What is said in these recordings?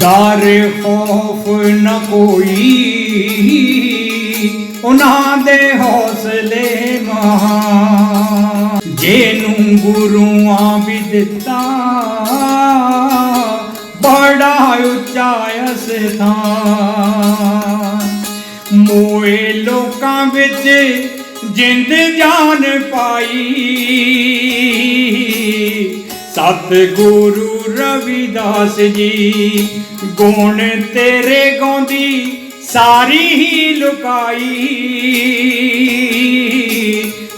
ਡਰ ਖੌਫ ਨਾ ਕੋਈ। ਉਹਨਾਂ ਦੇ ਹੌਸਲੇ ਮਹਾ ਜਿਹਨੂੰ ਗੁਰੂਆਂ ਵੀ ਦਿੱਤਾ, ਬੜਾ ਉੱਚਾ ਅਸਥਾਨ। ਮੋਏ ਲੋਕਾਂ ਵਿੱਚ ਜਿੰਦ ਜਾਨ ਪਾਈ। ਸਤ ਗੁਰੂ ਰਵਿਦਾਸ ਜੀ ਗੁਣ ਤੇਰੇ ਗਾਉਂਦੀ ਸਾਰੀ ਹੀ ਲੁਕਾਈ।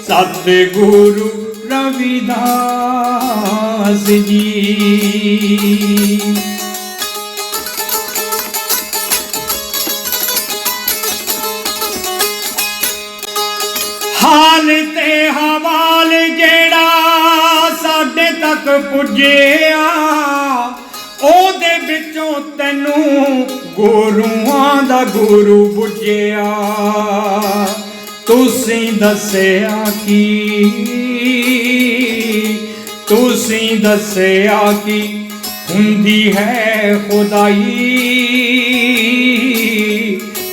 ਸਤ ਗੁਰੂ ਰਵਿਦਾਸ ਜੀ। ਪੁੱਜਿਆ, ਉਹਦੇ ਵਿੱਚੋਂ ਤੈਨੂੰ ਗੁਰੂਆਂ ਦਾ ਗੁਰੂ ਪੁੱਜਿਆ। ਤੁਸੀਂ ਦੱਸਿਆ ਕੀ? ਤੁਸੀਂ ਦੱਸਿਆ ਕੀ ਹੁੰਦੀ ਹੈ ਖੁਦਾਈ?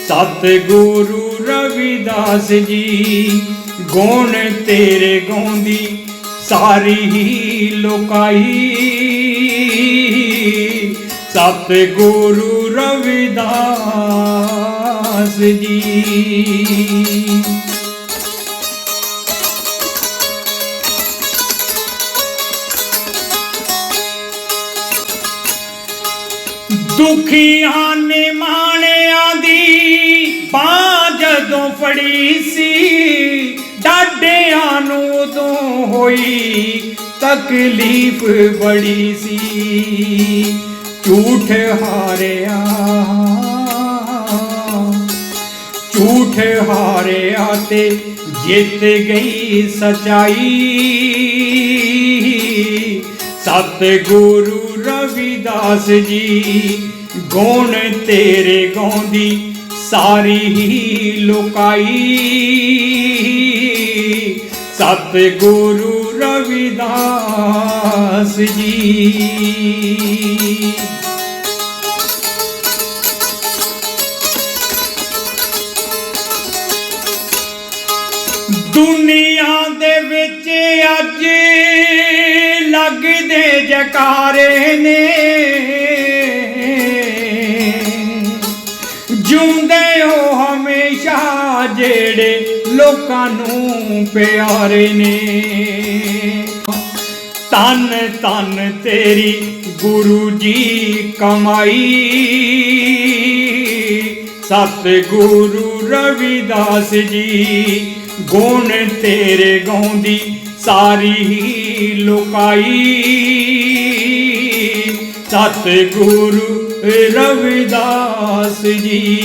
ਸਤ ਗੁਰੂ ਰਵਿਦਾਸ ਜੀ, ਗੁਣ ਤੇਰੇ ਗਾਉਂਦੀ ਸਾਰੀ ਹੀ ਲੋਕਾਈ। ਸਤ ਗੁਰੂ ਰਵਿਦਾਸ ਜੀ। ਦੁਖੀਆਂ ਨੇ ਮਾਣਿਆਂ ਦੀ ਬਾਂਹ ਜਦੋਂ ਫੜੀ ਸੀ ਡਾਡੇ ਡਾਡਿਆਂ ਨੂੰ ਉਦੋਂ ਹੋਈ ਤਕਲੀਫ ਬੜੀ ਸੀ। ਝੂਠ ਹਾਰਿਆ ਝੂਠ ਹਾਰਿਆ ਤੇ ਜਿੱਤ ਗਈ ਸਚਾਈ। ਸਤ ਗੁਰੂ ਰਵਿਦਾਸ ਜੀ ਗੁਣ ਤੇਰੇ ਗਾਉਂਦੀ, ਸਾਰੀ ਹੀ ਲੋਕਾਈ। ਸਤ ਗੁਰੂ ਰਵਿਦਾਸ ਜੀ। ਦੁਨੀਆ ਦੇ ਵਿੱਚ ਅੱਜ ਲੱਗਦੇ ਜਕਾਰੇ ਨੇ। ਜਿਉਂਦੇ ਹੋ ਹਮੇਸ਼ਾ ਜਿਹੜੇ ਲੋਕਾਂ ਨੂੰ ਪਿਆਰੇ ਨੇ। ਤਨ ਤਨ ਤੇਰੀ ਗੁਰੂ ਜੀ ਕਮਾਈ। ਸਤ ਗੁਰੂ ਰਵਿਦਾਸ ਜੀ, ਗੁਣ ਤੇਰੇ ਗਾਉਂਦੀ ਸਾਰੀ ਹੀ ਲੋਕਾਈ। ਸਤ ਗੁਰੂ ਰਵਿਦਾਸ ਜੀ।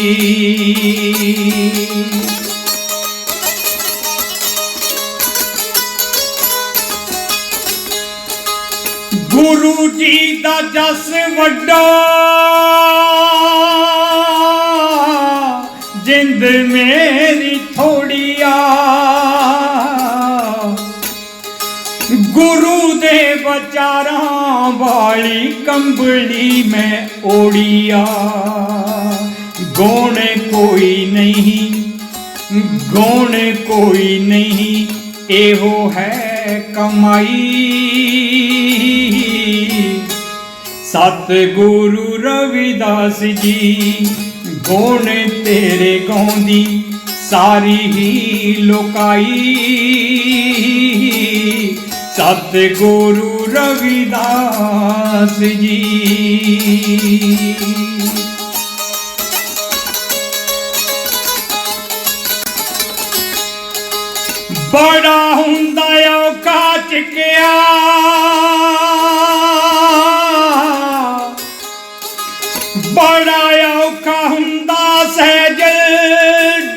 ਗੁਰੂ ਜੀ ਦਾ ਜਸ ਵੱਡਾ। ਜਿੰਦ ਮੇਰੀ ਥੋੜੀ ਆ। ਗੁਰੂ ਦੇ ਵਿਚਾਰਾਂ ਵਾਲੀ ਕੰਬਲੀ ਮੈਂ ਓੜੀਆ ਗੁਣ ਕੋਈ ਨਹੀਂ ਗੁਣ ਕੋਈ ਨਹੀਂ, ਇਹੋ ਹੈ ਕਮਾਈ। ਸਤ ਗੁਰੂ ਰਵਿਦਾਸ ਜੀ, ਗੁਣ ਤੇਰੇ ਗਾਉਂਦੀ, ਸਾਰੀ ਹੀ ਲੋਕਾਈ। ਸਤ ਗੁਰੂ ਰਵਿਦਾਸ ਜੀ। ਬੜਾ ਔਖਾ ਬੜਾ ਔਖਾ ਹੁੰਦਾ ਸਹਿਜ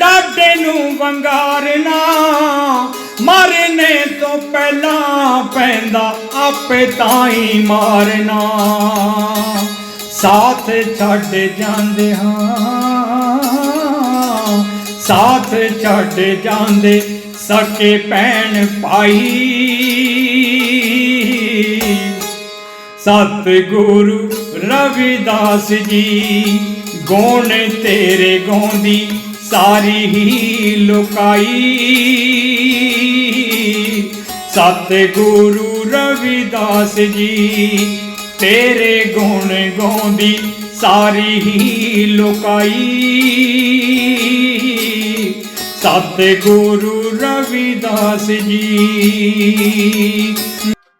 ਡਾਡੇ ਨੂੰ ਵੰਗਾਰਨਾ। ਮਰਨੇ ਤੋਂ ਪਹਿਲਾਂ ਪੈਂਦਾ ਆਪੇ ਤਾਂ ਹੀ ਮਾਰਨਾ। ਸਾਥ ਛੱਡ ਜਾਂਦੇ ਹਾਂ। ਸਾਥ ਛੱਡ ਜਾਂਦੇ ਸਕੇ ਭੈਣ ਪਾਈ ਸਤ ਗੁਰੂ ਰਵਿਦਾਸ ਜੀ, ਗੁਣ ਤੇਰੇ ਗਾਉਂਦੀ ਸਾਰੀ ਹੀ ਲੋਕਾਈ। ਸਤਿਗੁਰੂ ਰਵਿਦਾਸ ਜੀ, ਤੇਰੇ ਗੁਣ ਗਾਉਂਦੀ ਸਾਰੀ ਹੀ ਲੋਕਾਈ। ਸਤਿਗੁਰੂ ਰਵਿਦਾਸ ਜੀ